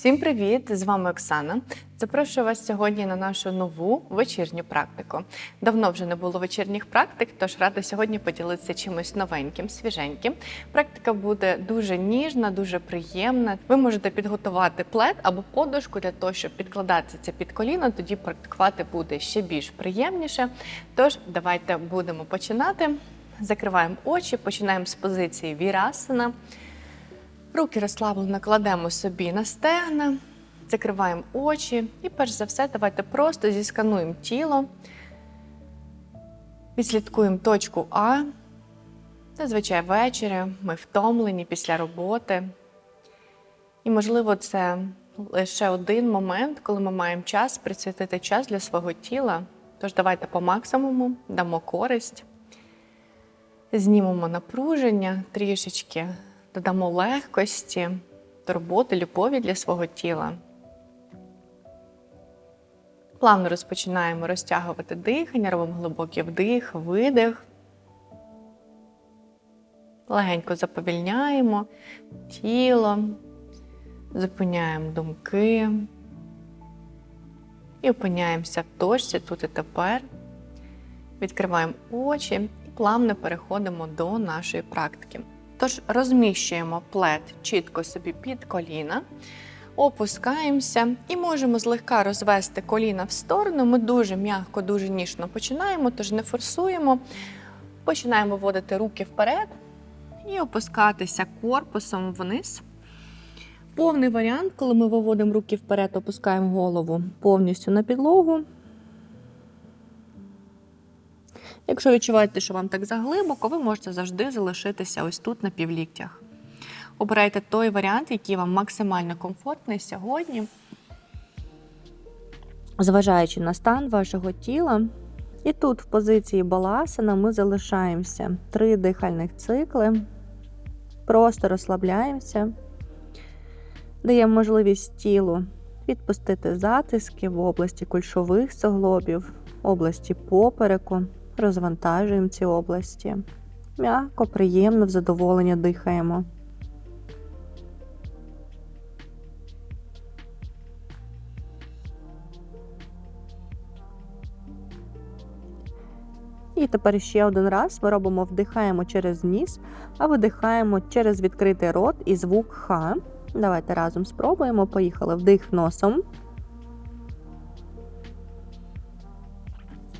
Всім привіт! З вами Оксана. Запрошую вас сьогодні на нашу нову вечірню практику. Давно вже не було вечірніх практик, тож рада сьогодні поділитися чимось новеньким, свіженьким. Практика буде дуже ніжна, дуже приємна. Ви можете підготувати плед або подушку для того, щоб підкладати це під коліно, тоді практикувати буде ще більш приємніше. Тож давайте будемо починати. Закриваємо очі, починаємо з позиції вірасана. Руки розслаблено кладемо собі на стегна, закриваємо очі і перш за все давайте просто зіскануємо тіло, відслідкуємо точку А. Зазвичай ввечері ми втомлені після роботи. І, можливо, це лише один момент, коли ми маємо час присвятити час для свого тіла. Тож давайте по максимуму дамо користь, знімемо напруження трішечки додамо легкості, турботи, любові для свого тіла. Плавно розпочинаємо розтягувати дихання, робимо глибокий вдих, видих. Легенько заповільняємо тіло, зупиняємо думки і опиняємося в точці тут і тепер. Відкриваємо очі і плавно переходимо до нашої практики. Тож розміщуємо плед чітко собі під коліна, опускаємося і можемо злегка розвести коліна в сторону. Ми дуже м'яко, дуже ніжно починаємо, тож не форсуємо. Починаємо вводити руки вперед і опускатися корпусом вниз. Повний варіант, коли ми виводимо руки вперед, опускаємо голову повністю на підлогу. Якщо відчуваєте, що вам так заглибоко, ви можете завжди залишитися ось тут на півліктях. Обирайте той варіант, який вам максимально комфортний сьогодні, зважаючи на стан вашого тіла. І тут, в позиції баласана, ми залишаємося три дихальних цикли, просто розслабляємося, даємо можливість тілу відпустити затиски в області кульшових суглобів, області попереку розвантажуємо ці області. М'яко, приємно, в задоволення дихаємо. І тепер ще один раз ми робимо вдихаємо через ніс, а видихаємо через відкритий рот і звук Х. Давайте разом спробуємо. Поїхали вдих носом.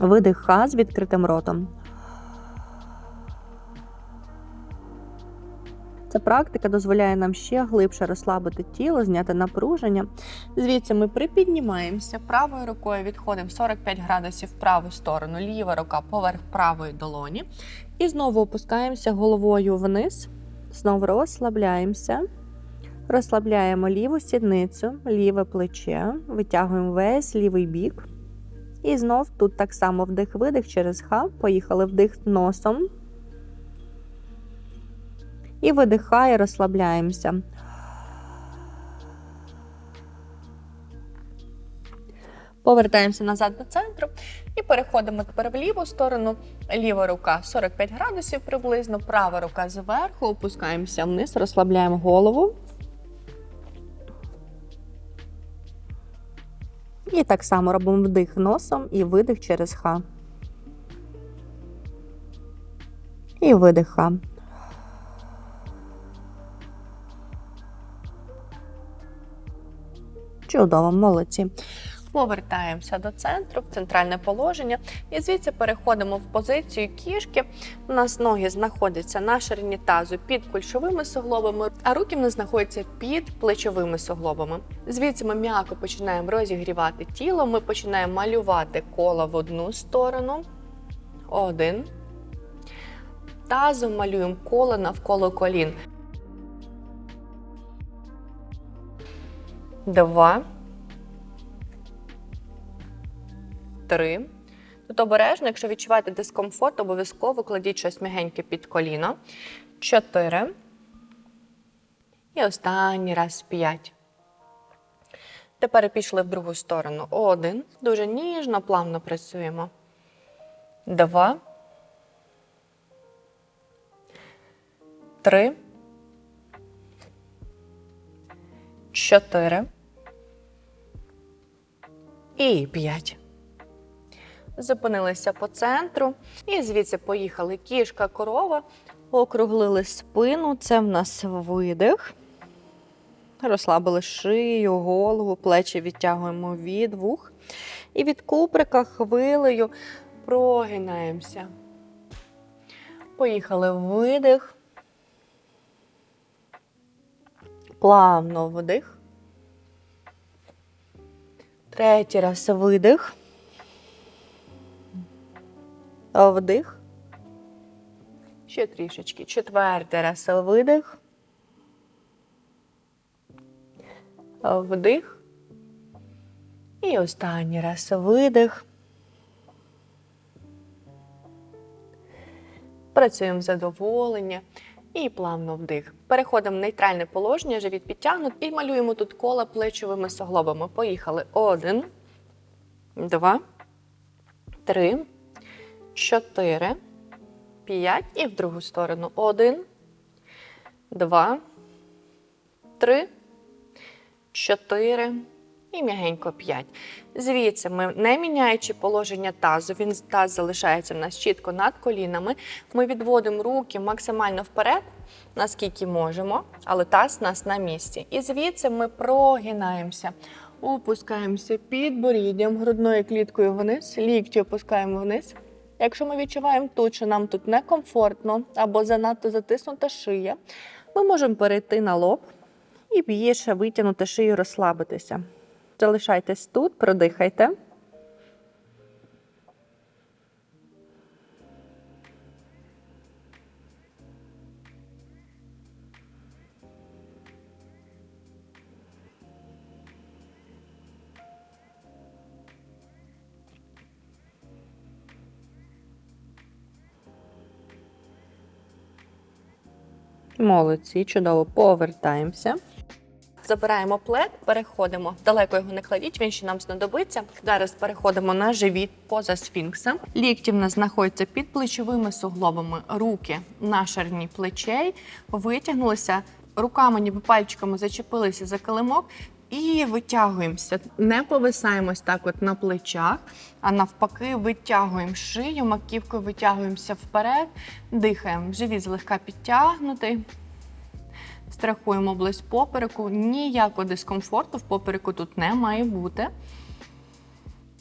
Видих Х з відкритим ротом. Ця практика дозволяє нам ще глибше розслабити тіло, зняти напруження. Звідси ми припіднімаємося, правою рукою відходимо 45 градусів в праву сторону, ліва рука поверх правої долоні. І знову опускаємося головою вниз, знову розслабляємося. Розслабляємо ліву сідницю, ліве плече, витягуємо весь лівий бік. І знов тут так само вдих-видих через ха. Поїхали вдих носом. І видихає, розслабляємося. Повертаємося назад до центру і переходимо тепер в ліву сторону. Ліва рука 45 градусів приблизно, права рука зверху, опускаємося вниз, розслабляємо голову. І так само робимо вдих носом і видих через ха. І видих ха. Чудово, молодці. Повертаємося до центру, в центральне положення, і звідси переходимо в позицію кішки. У нас ноги знаходяться на ширині тазу під кульшовими суглобами, а руки в нас знаходяться під плечовими суглобами. Звідси ми м'яко починаємо розігрівати тіло. Ми починаємо малювати коло в одну сторону. Один. Тазом малюємо коло навколо колін. Два. Три. Тут обережно, якщо відчуваєте дискомфорт, обов'язково кладіть щось м'ягеньке під коліно. Чотири. І останній раз п'ять. Тепер пішли в другу сторону. Один. Дуже ніжно, плавно працюємо. Два. Три. чотири. І п'ять. Зупинилися по центру. І звідси поїхали кішка, корова. Округлили спину. Це в нас видих. Розслабили шию, голову, плечі відтягуємо від вух. І від куприка хвилею прогинаємося. Поїхали видих. Плавно вдих. Третій раз видих. Вдих. Ще трішечки. Четвертий раз видих. Вдих. І останній раз видих. Працюємо задоволення і плавно вдих. Переходимо в нейтральне положення, живіт підтягнут і малюємо тут кола плечовими суглобами. Поїхали. Один, два, три, чотири, п'ять. І в другу сторону. Один, два, три, чотири. І м'ягенько 5. Звідси ми, не міняючи положення тазу, він таз залишається в нас чітко над колінами. Ми відводимо руки максимально вперед, наскільки можемо, але таз у нас на місці. І звідси ми прогинаємося. Опускаємося під боріддям, грудною кліткою вниз, лікті опускаємо вниз. Якщо ми відчуваємо тут, що нам тут некомфортно або занадто затиснута шия, ми можемо перейти на лоб і більше витягнути шию, розслабитися. Залишайтесь тут, продихайте. Молодці, чудово повертаємося. Забираємо плед, переходимо. Далеко його не кладіть, він ще нам знадобиться. Зараз переходимо на живіт поза сфінксом. Лікті в нас знаходяться під плечовими суглобами, руки на шарні плечей, витягнулися, руками, ніби пальчиками зачепилися за килимок. І витягуємося. Не повисаємось так от на плечах, а навпаки, витягуємо шию, маківкою витягуємося вперед, дихаємо. Живіт злегка підтягнутий. Страхуємо область попереку. Ніякого дискомфорту в попереку тут не має бути.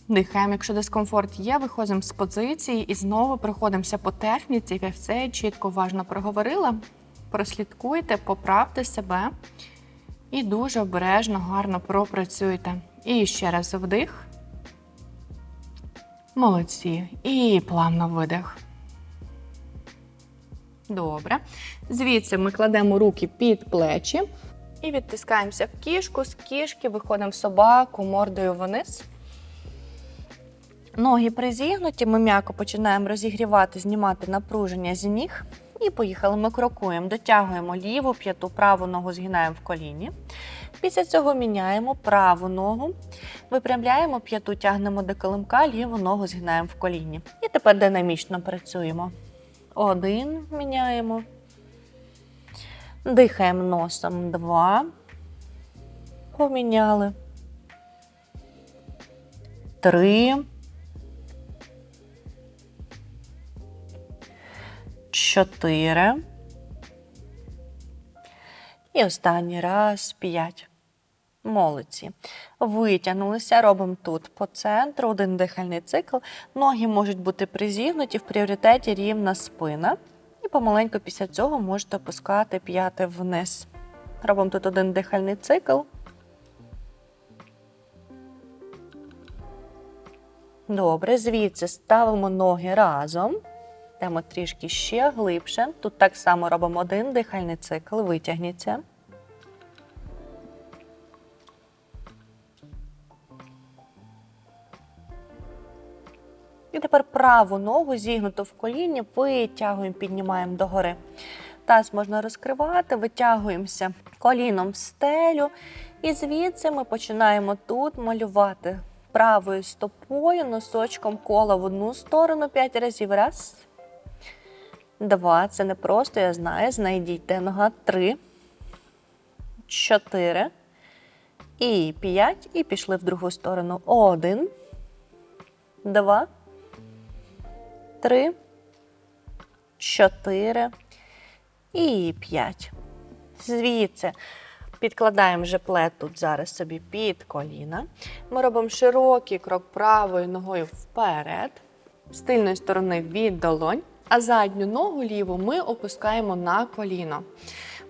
Дихаємо, якщо дискомфорт є, виходимо з позиції і знову проходимося по техніці. Я все чітко уважно проговорила. Прослідкуйте, поправте себе і дуже обережно, гарно пропрацюйте. І ще раз вдих. Молодці. І плавно видих. Добре. Звідси ми кладемо руки під плечі і відтискаємося в кішку. З кішки виходимо в собаку мордою вниз. Ноги призігнуті, ми м'яко починаємо розігрівати, знімати напруження з ніг. І поїхали. Ми крокуємо, дотягуємо ліву п'яту, праву ногу згинаємо в коліні. Після цього міняємо праву ногу, випрямляємо п'яту, тягнемо до килимка, ліву ногу згинаємо в коліні. І тепер динамічно працюємо. Один міняємо. Дихаємо носом. Два. Поміняли. Три. Чотири. І останній раз п'ять. Молодці. Витягнулися, робимо тут по центру, один дихальний цикл. Ноги можуть бути призігнуті, в пріоритеті рівна спина. І помаленьку після цього можете опускати п'яти вниз. Робимо тут один дихальний цикл. Добре, звідси ставимо ноги разом. Йдемо трішки ще глибше. Тут так само робимо один дихальний цикл, витягніться. І тепер праву ногу зігнуту в коліні, витягуємо, піднімаємо догори. Таз можна розкривати, витягуємося коліном в стелю. І звідси ми починаємо тут малювати правою стопою, носочком кола в одну сторону 5 разів. Раз. Два. Це не просто, я знаю. Знайдіть де нога. Три. Чотири. І п'ять. І пішли в другу сторону. Один, два, три, чотири і п'ять. Звідси підкладаємо вже плед тут зараз собі під коліна. Ми робимо широкий крок правою ногою вперед, з тильної сторони від долонь, а задню ногу ліву ми опускаємо на коліно.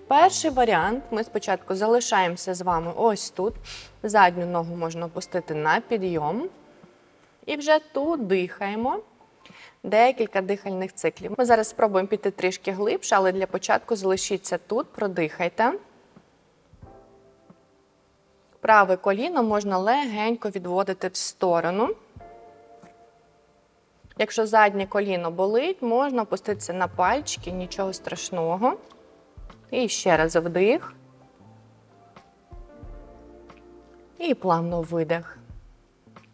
Перший варіант ми спочатку залишаємося з вами ось тут. Задню ногу можна опустити на підйом. І вже тут дихаємо декілька дихальних циклів. Ми зараз спробуємо піти трішки глибше, але для початку залишіться тут, продихайте. Праве коліно можна легенько відводити в сторону. Якщо заднє коліно болить, можна опуститися на пальчики, нічого страшного. І ще раз вдих. І плавно видих.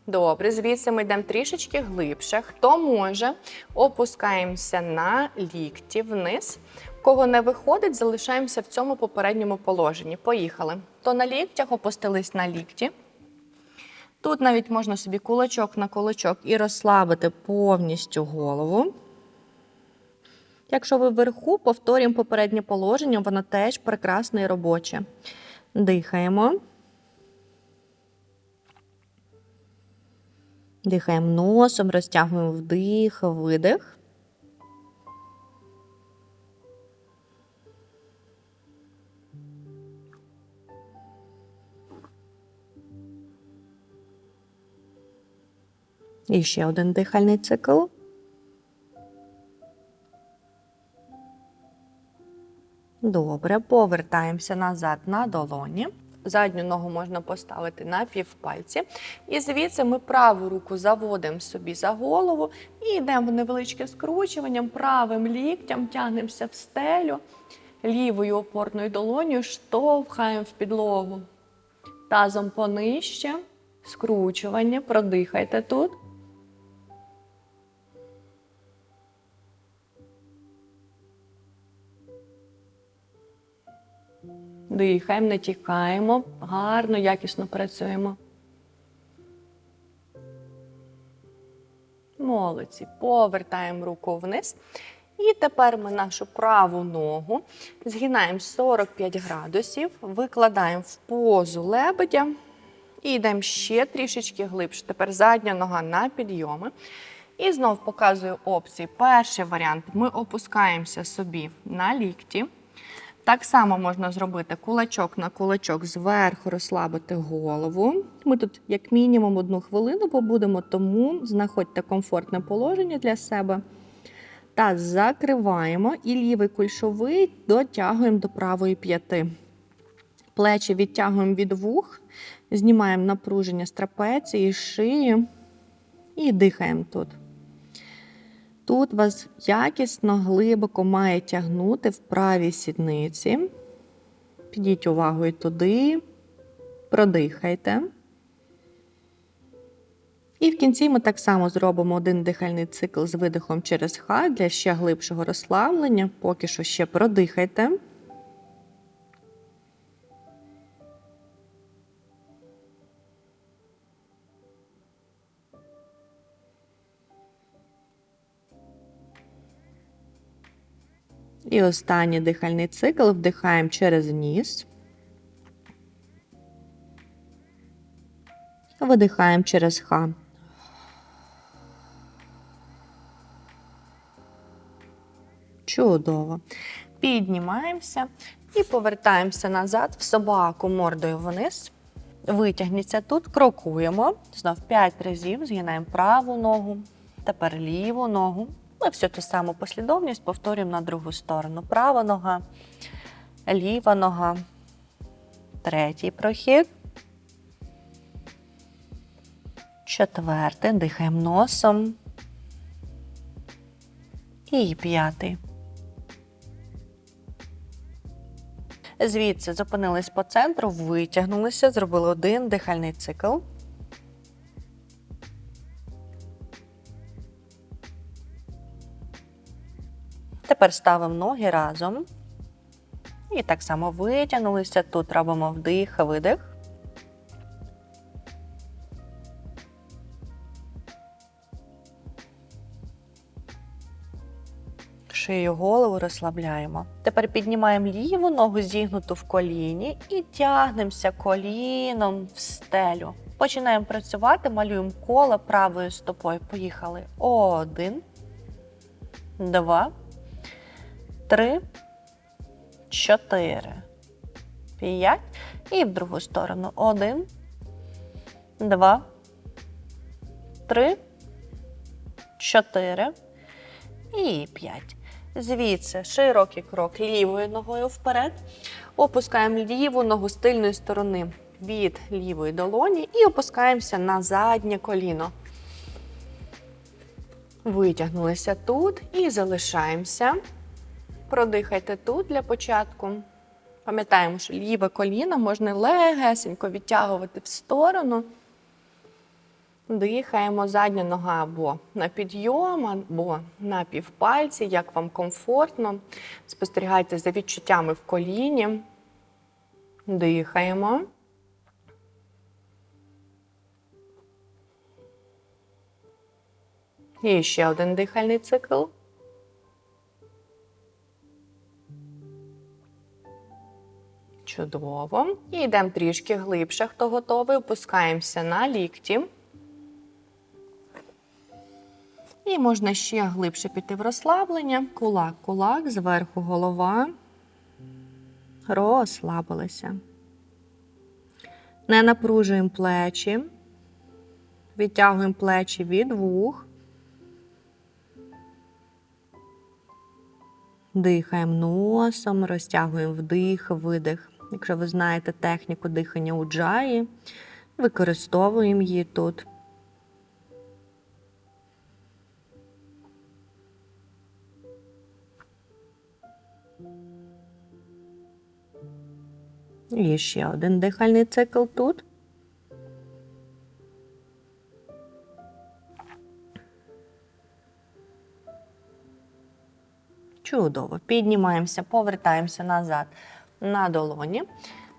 Добре, звідси ми йдемо трішечки глибше. Хто може, опускаємося на лікті вниз. Кого не виходить, залишаємося в цьому попередньому положенні. Поїхали. То на ліктях опустились на лікті. Тут навіть можна собі кулачок на кулачок і розслабити повністю голову. Якщо ви вверху, повторюємо попереднє положення, воно теж прекрасне і робоче. Дихаємо. Дихаємо носом, розтягуємо вдих, видих. І ще один дихальний цикл. Добре, повертаємося назад на долоні. Задню ногу можна поставити на півпальці. І звідси ми праву руку заводимо собі за голову і йдемо в невеличке скручуванням, правим ліктям тягнемося в стелю, лівою опорною долонею штовхаємо в підлогу. Тазом понижче, скручування, продихайте тут. Дихаємо, не тікаємо, гарно, якісно працюємо. Молодці. Повертаємо руку вниз. І тепер ми нашу праву ногу згинаємо 45 градусів, викладаємо в позу лебедя і йдемо ще трішечки глибше. Тепер задня нога на підйоми. І знов показую опції. Перший варіант ми опускаємося собі на лікті. Так само можна зробити кулачок на кулачок зверху розслабити голову. Ми тут, як мінімум, одну хвилину побудемо, тому знаходьте комфортне положення для себе. Та закриваємо і лівий кульшовий дотягуємо до правої п'яти. Плечі відтягуємо від вух, знімаємо напруження з трапеції, шиї і дихаємо тут. Тут вас якісно, глибоко має тягнути в правій сідниці. Підіть увагою туди, продихайте. І в кінці ми так само зробимо один дихальний цикл з видихом через ха для ще глибшого розслаблення. Поки що ще продихайте. І останній дихальний цикл вдихаємо через ніс. Видихаємо через ха. Чудово. Піднімаємося і повертаємося назад в собаку мордою вниз. Витягніться тут, крокуємо. Знов 5 разів згинаємо праву ногу, тепер ліву ногу. Ми всю ту саму послідовність повторюємо на другу сторону. Права нога, ліва нога, третій прохід. Четвертий. Дихаємо носом. І п'ятий. Звідси зупинились по центру, витягнулися, зробили один дихальний цикл. Тепер ставимо ноги разом. І так само витягнулися. Тут робимо вдих, видих. Шию голову розслабляємо. Тепер піднімаємо ліву ногу зігнуту в коліні і тягнемося коліном в стелю. Починаємо працювати, малюємо коло правою стопою. Поїхали. Один, два три, чотири, п'ять. І в другу сторону. Один, два, три, чотири і п'ять. Звідси широкий крок лівою ногою вперед. Опускаємо ліву ногу з тильної сторони від лівої долоні і опускаємося на заднє коліно. Витягнулися тут і залишаємося. Продихайте тут для початку. Пам'ятаємо, що ліве коліно можна легесенько відтягувати в сторону. Дихаємо задня нога або на підйом, або на півпальці, як вам комфортно. Спостерігайте за відчуттями в коліні. Дихаємо. І ще один дихальний цикл. Чудово. І йдемо трішки глибше, хто готовий. Опускаємося на лікті. І можна ще глибше піти в розслаблення. Кулак, кулак, зверху голова. Розслабилися. Не напружуємо плечі. Відтягуємо плечі від вух. Дихаємо носом, розтягуємо вдих, видих. Якщо ви знаєте техніку дихання у джаї, використовуємо її тут. І ще один дихальний цикл тут. Чудово. Піднімаємося, повертаємося назад на долоні.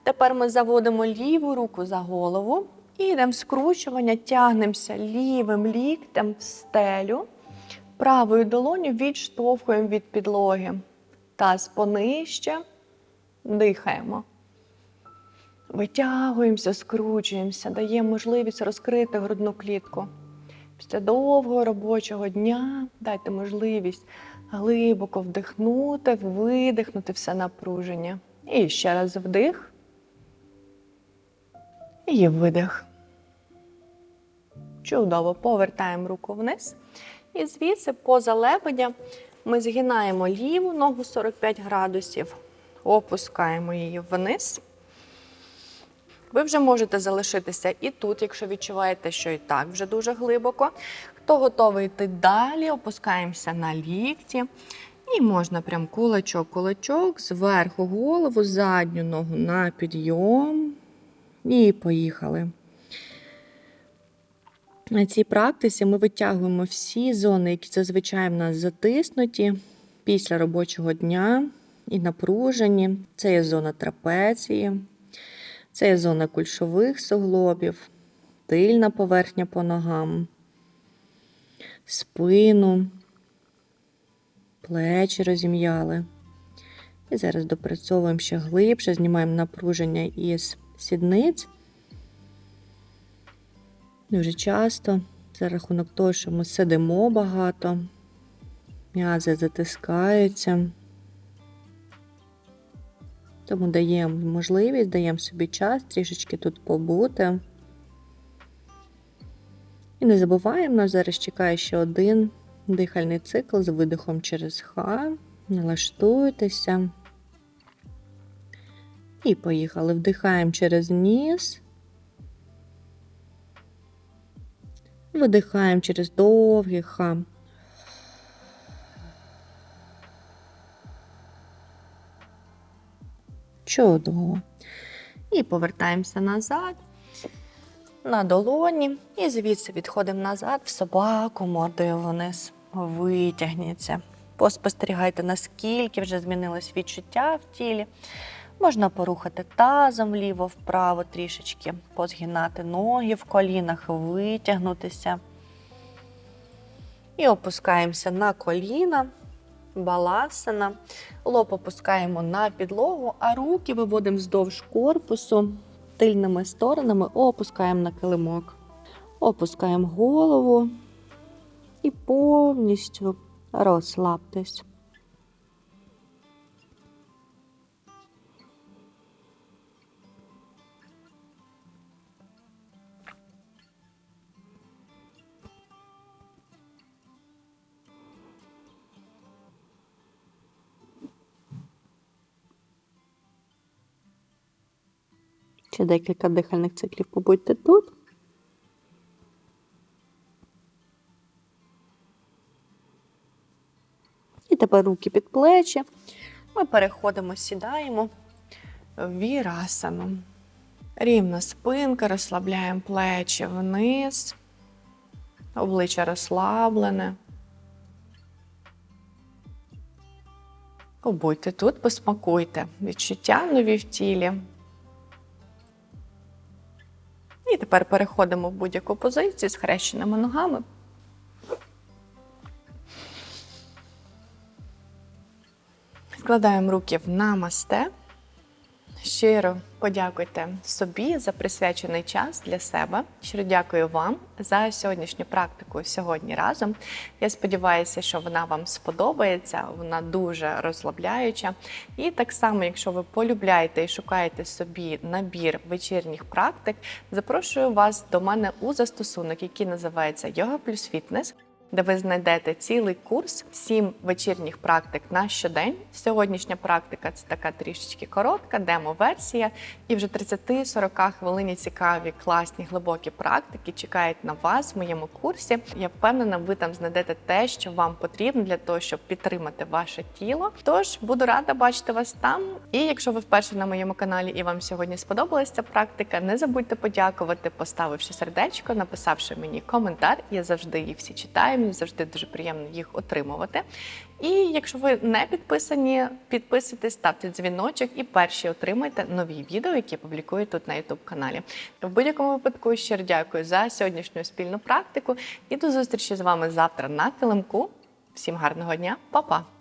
Тепер ми заводимо ліву руку за голову і йдемо в скручування, тягнемося лівим ліктем в стелю. Правою долоню відштовхуємо від підлоги. Таз понижче. Дихаємо. Витягуємося, скручуємося, даємо можливість розкрити грудну клітку. Після довгого робочого дня дайте можливість глибоко вдихнути, видихнути все напруження. І ще раз вдих. І видих. Чудово. Повертаємо руку вниз. І звідси, поза лебедя, ми згинаємо ліву ногу 45 градусів, опускаємо її вниз. Ви вже можете залишитися і тут, якщо відчуваєте, що і так вже дуже глибоко. Хто готовий йти далі, опускаємося на лікті. І можна прям кулачок, кулачок, зверху голову, задню ногу на підйом. І поїхали. На цій практиці ми витягуємо всі зони, які зазвичай в нас затиснуті після робочого дня і напружені. Це є зона трапеції. Це є зона кульшових суглобів, тильна поверхня по ногам, спину, плечі розім'яли. І зараз допрацьовуємо ще глибше, знімаємо напруження із сідниць. Дуже часто, за рахунок того, що ми сидимо багато, м'язи затискаються. Тому даємо можливість, даємо собі час трішечки тут побути. І не забуваємо, нас зараз чекає ще один дихальний цикл з видихом через Х. Налаштуйтеся. І поїхали. Вдихаємо через ніс. Видихаємо через довгий Х. Чудово. І повертаємося назад на долоні. І звідси відходимо назад в собаку, мордою вниз. Витягніться. Поспостерігайте, наскільки вже змінилось відчуття в тілі. Можна порухати тазом вліво-вправо трішечки, позгинати ноги в колінах, витягнутися. І опускаємося на коліна. баласана. Лоб опускаємо на підлогу, а руки виводимо вздовж корпусу тильними сторонами, опускаємо на килимок. Опускаємо голову і повністю розслабтесь. Ще декілька дихальних циклів побудьте тут. Тепер руки під плечі. Ми переходимо, сідаємо вірасану. Рівна спинка, розслабляємо плечі вниз, обличчя розслаблене. Побудьте тут, посмакуйте відчуття нові в тілі. І тепер переходимо в будь-яку позицію з хрещеними ногами. Складаємо руки в намасте. Щиро подякуйте собі за присвячений час для себе. Щиро дякую вам за сьогоднішню практику сьогодні разом. Я сподіваюся, що вона вам сподобається. Вона дуже розслабляюча. І так само, якщо ви полюбляєте і шукаєте собі набір вечірніх практик, запрошую вас до мене у застосунок, який називається Йога плюс фітнес де ви знайдете цілий курс, сім вечірніх практик на щодень. Сьогоднішня практика це така трішечки коротка, демо-версія, і вже 30-40 хвилині цікаві, класні, глибокі практики чекають на вас в моєму курсі. Я впевнена, ви там знайдете те, що вам потрібно для того, щоб підтримати ваше тіло. Тож буду рада бачити вас там. І якщо ви вперше на моєму каналі і вам сьогодні сподобалася ця практика, не забудьте подякувати, поставивши сердечко, написавши мені коментар. Я завжди їх всі читаю. Мені завжди дуже приємно їх отримувати. І якщо ви не підписані, підписуйтесь, ставте дзвіночок і перші отримайте нові відео, які я публікую тут на youtube каналі. В будь-якому випадку щиро дякую за сьогоднішню спільну практику і до зустрічі з вами завтра на килимку. Всім гарного дня, Па-па!